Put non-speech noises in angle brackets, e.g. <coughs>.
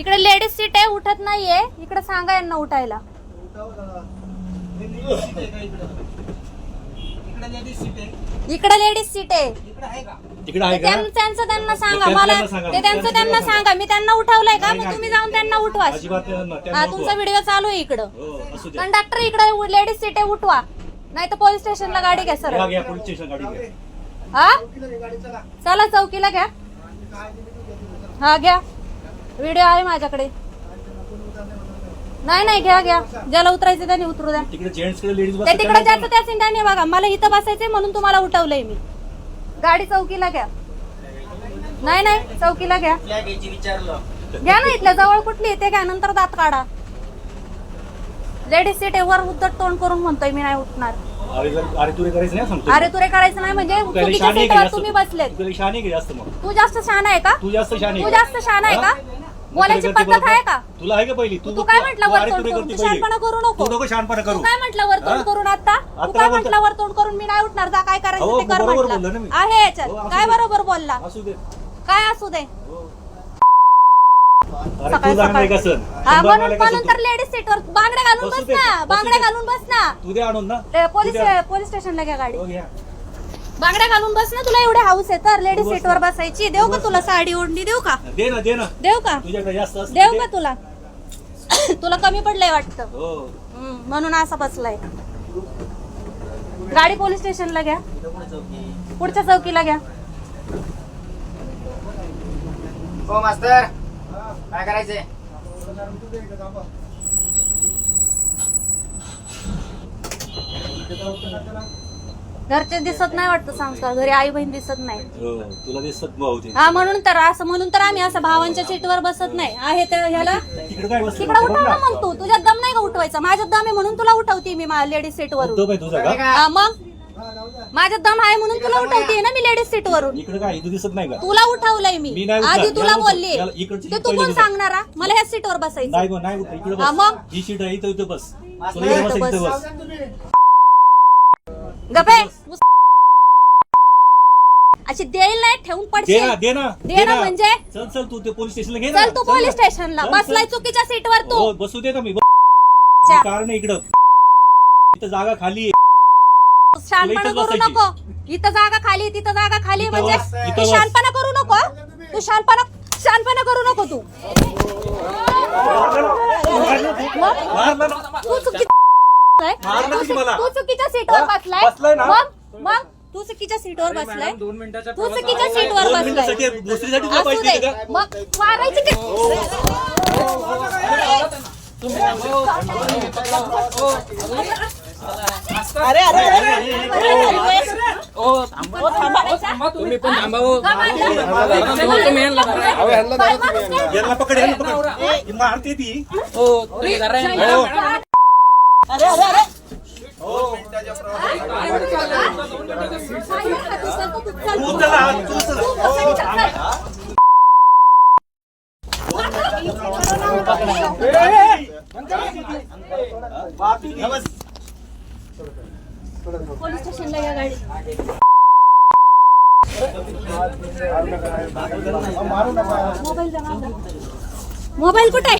इकडे ladies seat आहे उठत नाहीये. इकडे सांगा यांना उठायला. इकडे लेडीज सीट आहे. तिकडे आहे ते का? त्यां- त्यांचं त्यांना सांगा. त्यांचं मला त्यांना सांगा. ते त्यांचं त्यांना सांगा. मी त्यांना उठवलंय का? मग तुम्ही जाऊन त्यांना उठवा. अजिबात त्यांना- त्यांना हा उठवा. तुमचा व्हिडिओ चालू आहे इकडं. हो असू द्या. कंडक्टर इकडे लेडीज सीट आहे उठवा. नाही तर पोलीस स्टेशनला गाडी घ्या सर. घ्या घ्या पोलीस स्टेशन गाडी घ्या. हा? चला चौकीला घ्या. हा घ्या. व्हिडिओ आहे माझ्याकडे. नाही नाही घ्या घ्या. ज्याला उतरायचं त्याने उतरू द्या. तिकडे जेंट्सकडे लेडीज ते तिकडे ज्याचं त्या सिंधाने बघा. मला इथं बसायचंय म्हणून तुम्हाला उठवलंय मी. गाडी चौकीला घ्या. नाही नाही चौकीला घ्या. घ्या ना इथल्या जवळ कुठली ते घ्या नंतर दात काढा. लेडीज सीट वर उद्धट तोंड करून म्हणतोय मी नाही उठणार. अरे तुरे करायचं नाही सांगतो अरे तुरे करायचं नाही म्हणजे चुकीच्या सीटवर जास्त? तुम्ही बसलेत. तू जास्त जास्त शहाणा आहे का? तू जास्त शहाणी तू आहे का? बोलायची पद्धत आहे. का तुला आहे का पहिली तू काय म्हटलं तू वर अरे तोंड तुरे करून तू. शहाणपणा करू नको तू नको शहाणपणा करू काय म्हटलं वर तोंड हा? करून आता तू काय. म्हटलं वर तोंड करून मी नाही उठणार जा काय करायचं ते कर म्हटलं. आहे याच्यात हो, काय. बरोबर बोलला असू दे काय असू दे हा? लेडीज सीटवर बांगड्या घालून बसू ना बांगड्या. घालून बस ना तू दे आणून ना ए, पोलीस. पोलीस स्टेशनला घ्या गाडी हो. बांगड्या घालून बस ना तुला एवढे हाऊस आहे तर लेडीज बस ना. सीटवर बसायची. देऊ का तुला साडी ओढणी? देऊ का? दे ना दे ना. देऊ का? तुझ्याकडे जास्त असतं देऊ. का तुला? <coughs> तुला कमी पडलंय वाटतं. हो. हम्म, म्हणून असा बसलाय. गाडी पोलीस स्टेशनला घ्या. पुढच्या चौकीला घ्या. हो मास्तर. काय करायचंय? घरचे दिसत नाही वाटतं संस्कार घरी आई बहीण दिसत नाही. हो तुला दिसत भाऊ हा म्हणून तर असं म्हणून तर आम्ही असं भावांच्या सीटवर बसत नाही. आहे तर ह्याला? तिकडे काय बसलं? तिकडे उठव ना मग तू. तुझ्यात दम नाही का उठवायचा? माझ्यात दम आहे म्हणून तुला उठवते मी लेडीज सीटवरून तुझा का? हा मग? माझ्यात दम आहे म्हणून तुला उठवते ना मी लेडीज सीटवरून इकडे काय? इथं दिसत नाही का? तुला उठवलंय मी. मी नाही उठणार. आधी तुला याला बोलली. याला इकडची ते सीट तू पहिली कोण उठव. सांगणार हा? मला ह्या सीटवर बसायचं नाही गो नाही इकडे हा, बस. मग? ही सीट आहे इथं इथं बस. मास्तर, तुला इथं इथं बस. इथं बस. गपे अशी देईल नाही ठेवून दे पडशील दे ना दे ना म्हणजे? चल चल तू ते पोलीस स्टेशनला घे ना चल तू ना. पोलीस स्टेशनला चल, बसलाय. चुकीच्या सीटवर तू हो बसू दे ना मी च्या. कारण इकडं इथं जागा खाली आहे इथं करू बसायची. नको इथं जागा खाली तिथं जागा खाली इथं म्हणजे बस, तू बस. शहाणपणा करू नको हा? तू शहाणपणा शहाणपणा करू नको तू ना. तू चुकी मारलं तू की मला? तू चुकीच्या सीटवर बसलाय. बसलाय ना? मग मग तू चुकीच्या सीटवर बसलाय. तू चुकीच्या सीटवर दोन बसलाय. मिनिटासाठी दुसरीसाठी तुला असू पैसे दे. देते का मग मारायची की तुम्ही पण थांबा हो. यांना पकड यांना पकड. ही मारते ती. हो, तुम्ही जरा या. हो. तू चला पोलीस स्टेशनला या गाडी मोबाईल मोबाईल कुठे